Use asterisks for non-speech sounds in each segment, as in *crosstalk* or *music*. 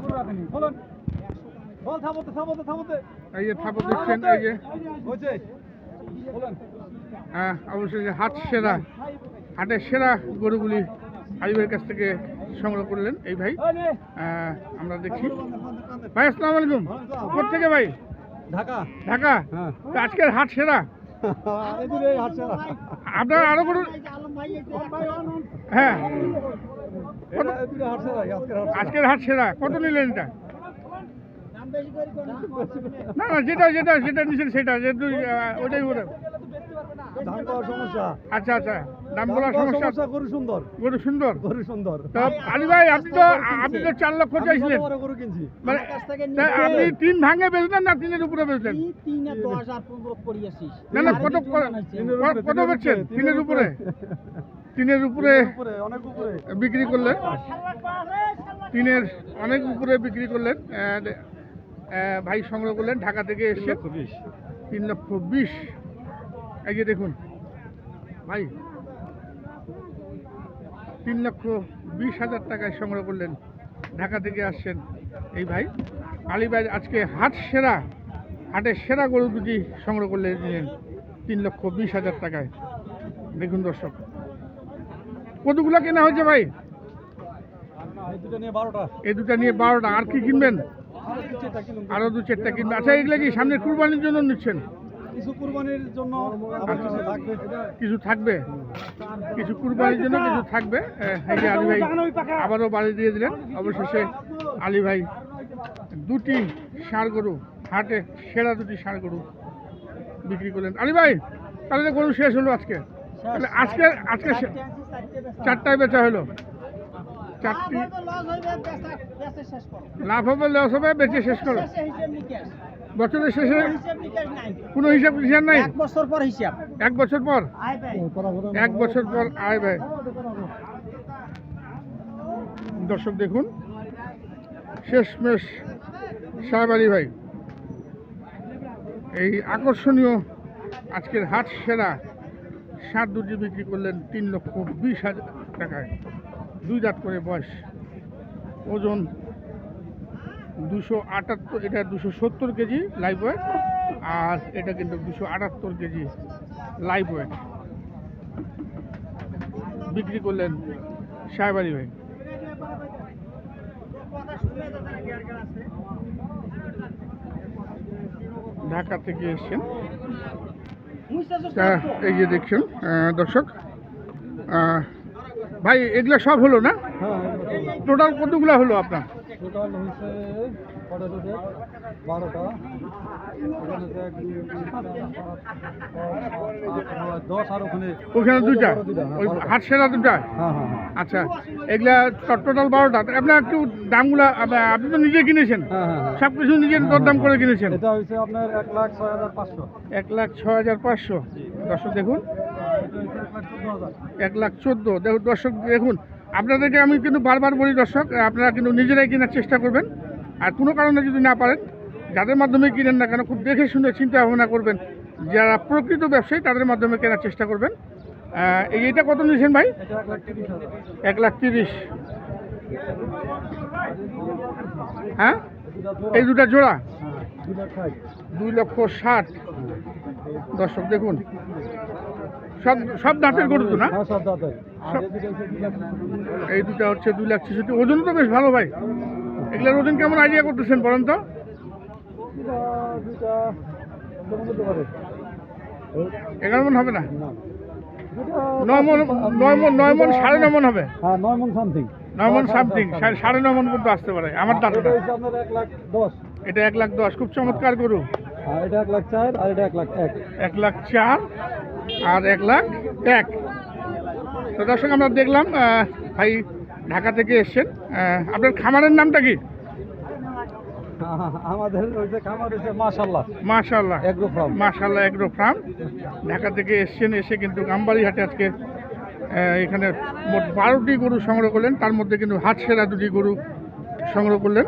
বলুন। বল থামোতে থামোতে থামোতে। এই যে থাপা দেখছেন এই যে। হয়েছে। বলুন। আহ, অবশ্যই যে হাট সেরা হাটের সেরা গরুগুলি আলিবের কাছ থেকে সংগ্রহ করলেন এই ভাই। আমরা দেখছি ভাই আসসালাম আলাইকুম। থেকে ভাই? ঢাকা। ঢাকা? হ্যাঁ। আজকের হাট সেরা? আপনার আরও গরু হ্যাঁ। আজকের হাট সেরা। কত নিলেন এটা? না না যেটা যেটা যেটা নিছেন সেটা যেহেতু ওটাই ওটা ধান পাওয়ার সমস্যা। আচ্ছা আচ্ছা। দাম ধান বলার সমস্যা গরু সুন্দর। গরু সুন্দর? গরু সুন্দর। আলী ভাই আপনি তো আপনি তো চার লক্ষ চাইছিলেন। কত গরু কিনছি। মানে আপনি তিন ভাঙে বেচলেন না তিনের উপরে বেচলেন? না না কত কত বেচছেন? তিনের উপরে। তিনের উপরে অনেক বিক্রি করলেন? টিনের অনেক উপরে বিক্রি করলেন ভাই সংগ্রহ করলেন ঢাকা থেকে এসে। তিন লক্ষ বিশ। এই যে দেখুন ভাই তিন লক্ষ বিশ হাজার টাকায় সংগ্রহ করলেন ঢাকা থেকে আসছেন এই ভাই। আলী ভাই আজকে হাট সেরা হাটের সেরা গরু দুটি সংগ্রহ করলেন নিলেন তিন লক্ষ বিশ হাজার টাকায়। দেখুন দর্শক কতগুলো কেনা হয়েছে ভাই? এই দুটো নিয়ে বারোটা। আর কি কিনবেন? আরও দু চারটা কিনবেন। আচ্ছা এগুলো কি সামনে কুরবানির জন্য নিচ্ছেন? কিছু কুরবানির জন্য কিছু থাকবে। কিছু থাকবে? কিছু কুরবানির জন্য কিছু থাকবে? এই যে আলী ভাই আবারও বাড়ি দিয়ে দিলেন। অবশেষে আলী ভাই দুটি ষাঁড় গরু হাটে সেরা দুটি ষাঁড় গরু বিক্রি করলেন। আলী ভাই তাহলে তো গরু শেষ হলো আজকে। আজকে আজকে। চারটায় বেচা হলো। চারটি লাভ হবে, লস হবে লস হবে বেচে শেষ করো। বছরের শেষে। কোনো হিসাব হিসাব নাই? এক বছর পর হিসাব। এক বছর পর? এক বছর পর আয় ভাই দর্শক দেখুন শেষমেশ সাহেব আলী ভাই এই আকর্ষণীয় আজকের হাট সেরা সাত দুটি বিক্রি করলেন তিন লক্ষ বিশ হাজার টাকায়। দুই দাঁত করে বয়স। ওজন দুশো আটাত্তর, এটা দুশো সত্তর কেজি লাইভ ওয়েট আর এটা কিন্তু দুশো আটাত্তর কেজি লাইভ ওয়েট বিক্রি করলেন সাহেব আলী ভাই। ঢাকা থেকে এসছেন। এই যে দেখছেন দর্শক ভাই এগুলো সব হলো না? হ্যাঁ টোটাল কতগুলো হলো আপনার? টোটাল হয়েছে কটা দুটো বারোটা। দশ আর ওখানে ওখানে দুইটা, হ্যাঁ, ওই। হাট সেরা দুটা হ্যাঁ হ্যাঁ হ্যাঁ। আচ্ছা এগুলা টোটাল বারোটা? আপনার একটু দামগুলা আপনি তো নিজে কিনেছেন। হ্যাঁ সব কিছু নিজের দরদাম করে কিনেছেন? এটা হয়েছে আপনার এক লাখ ছয় হাজার পাঁচশো। এক লাখ ছয় হাজার পাঁচশো। দর্শক দেখুন। এক লাখ চোদ্দ দর্শক দেখুন। আপনাদেরকে আমি কিন্তু বারবার বলি দর্শক আপনারা কিন্তু নিজেরাই কেনার চেষ্টা করবেন। আর কোনো কারণে যদি না পারেন যাদের মাধ্যমে কিনেন না কেন খুব দেখে শুনে চিন্তা ভাবনা করবেন যারা প্রকৃত ব্যবসায়ী তাদের মাধ্যমে কেনার চেষ্টা করবেন। আহ, এই এটা কত নিয়েছেন ভাই? এক লাখ তিরিশ। হ্যাঁ? এই দুটা জোড়া? দুই লক্ষ ষাট। দর্শক দেখুন। সব সব দাঁতের গরু না? হ্যাঁ সব দাঁতের। এই দুটা হচ্ছে দুই লাখ ছেষট্টি। ওজন তো বেশ ভালো ভাই। এগুলোর ওজন কেমন আইডিয়া করতেছেন বলেন তো? এগারো মন হবে না? নয় মন নয় মন নয় মন সাড়ে নয় মন হবে? হ্যাঁ নয় মন সামথিং নয় মন সামথিং সাড়ে নয় মন পর্যন্ত আসতে পারে। আমার এটা এক লাখ দশ এটা এক লাখ দশ খুব চমৎকার গরু। এটা এক লাখ চার আর এটা এক লাখ এক। এক লাখ চার আর এক লাখ এক। তো দর্শক আমরা দেখলাম ভাই ঢাকা থেকে এসছেন। আপনার খামারের নামটা কি? *laughs* আমাদের হয়েছে খামার হয়েছে মাশাল্লাহ। মাশাল্লাহ। Agro farm. মাশাল্লাহ এগ্রো ফার্ম। ঢাকা থেকে এসছেন এসে কিন্তু আজকে এখানে মোট বারোটি গরু সংগ্রহ করলেন। তার মধ্যে কিন্তু সেরা দুটি গরু সংগ্রহ করলেন।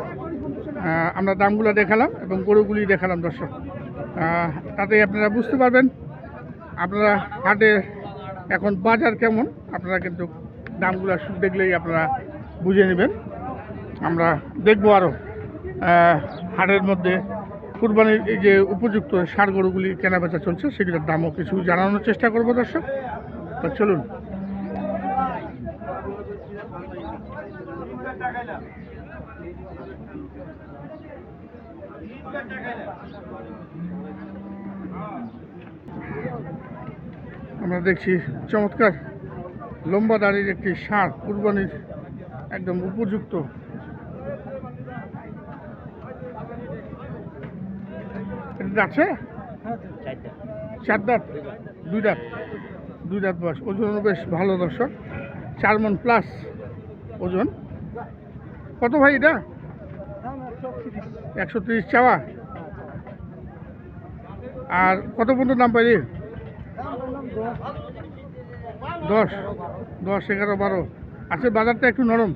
আমরা দামগুলো দেখালাম এবং গরুগুলি দেখালাম দর্শক। তাতে আপনারা বুঝতে পারবেন। আপনারা হাটে এখন বাজার কেমন? আপনারা কিন্তু দামগুলো দেখলেই আপনারা বুঝে নেবেন। আমরা দেখব আরও হাটের মধ্যে কুরবানির এই যে উপযুক্ত সার গরুগুলি কেনাবেচা চলছে, সেগুলোর দামও কিছু জানানোর চেষ্টা করব দর্শক। তো চলুন। আমরা দেখছি চমৎকার লম্বা দাড়ির একটি সার কুরবানির একদম উপযুক্ত। এটা যাচ্ছে চার দাঁত। দুই দাঁত। দুই দাঁত বয়স। ওজন বেশ ভালো দর্শক। চার মন প্লাস ওজন। কত ভাই এটা? একশো তিরিশ চাওয়া। আর কত পর্যন্ত দাম পাইলি? দশ দশ, এগারো, বারো। আছে বাজারটা একটু নরম।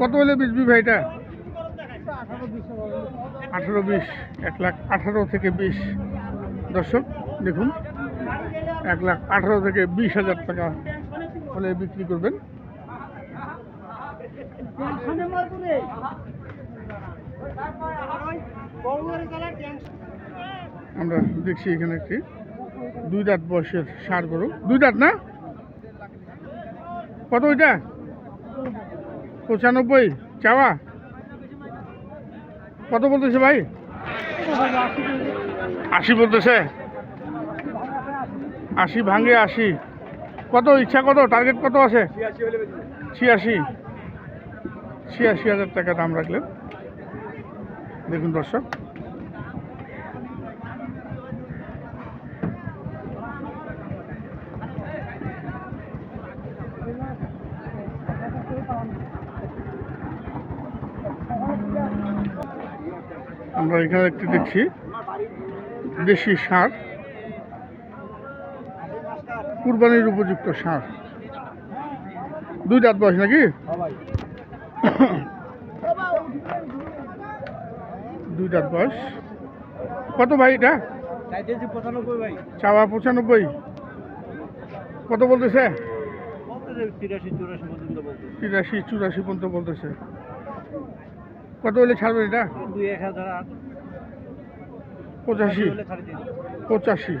কত হলে বেচবি ভাই এটা? আঠারো বিশ, এক লাখ আঠারো থেকে বিশ। দর্শক, দেখুন, এক লাখ আঠারো থেকে বিশ হাজার টাকা হলে বিক্রি করবেন। আমরা দেখছি এখানে একটি। দুই দাঁত বয়সের সার গরু। দুই দাঁত না? কত ওইটা? পঁচানব্বই। চাওয়া? কত বলতেছে ভাই? আশি বলতেছে। আশি ভাঙে আশি। কত, ইচ্ছা কত? টার্গেট কত আছে? ছিয়াশি। ছিয়াশি হাজার টাকা দাম রাখলেন। দেখুন দর্শক আমরা এখানে একটি দেখছি দেশি সার, কুরবানির উপযুক্ত সার। দুই দাঁত বয়স নাকি? দুই দাঁত বয়স। কত ভাই এটা? চাওয়া পঁচানব্বই। কত বলতেছে? তিরাশি, চুরাশি পর্যন্ত বলতেছে। কত হলে ছাড়বেন এটা? পঁচাশি। পঁচাশি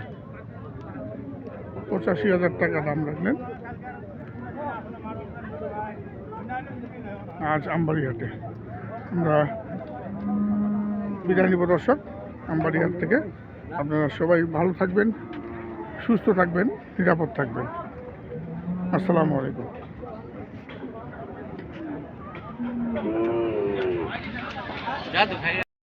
পঁচাশি। হাজার টাকা দাম রাখলেন। আজ আমবাড়িহাটে আমরা বিদায় নিব দর্শক আমবাড়িহাট থেকে। আপনারা সবাই ভালো থাকবেন সুস্থ থাকবেন নিরাপদ থাকবেন। আসসালামু আলাইকুম। i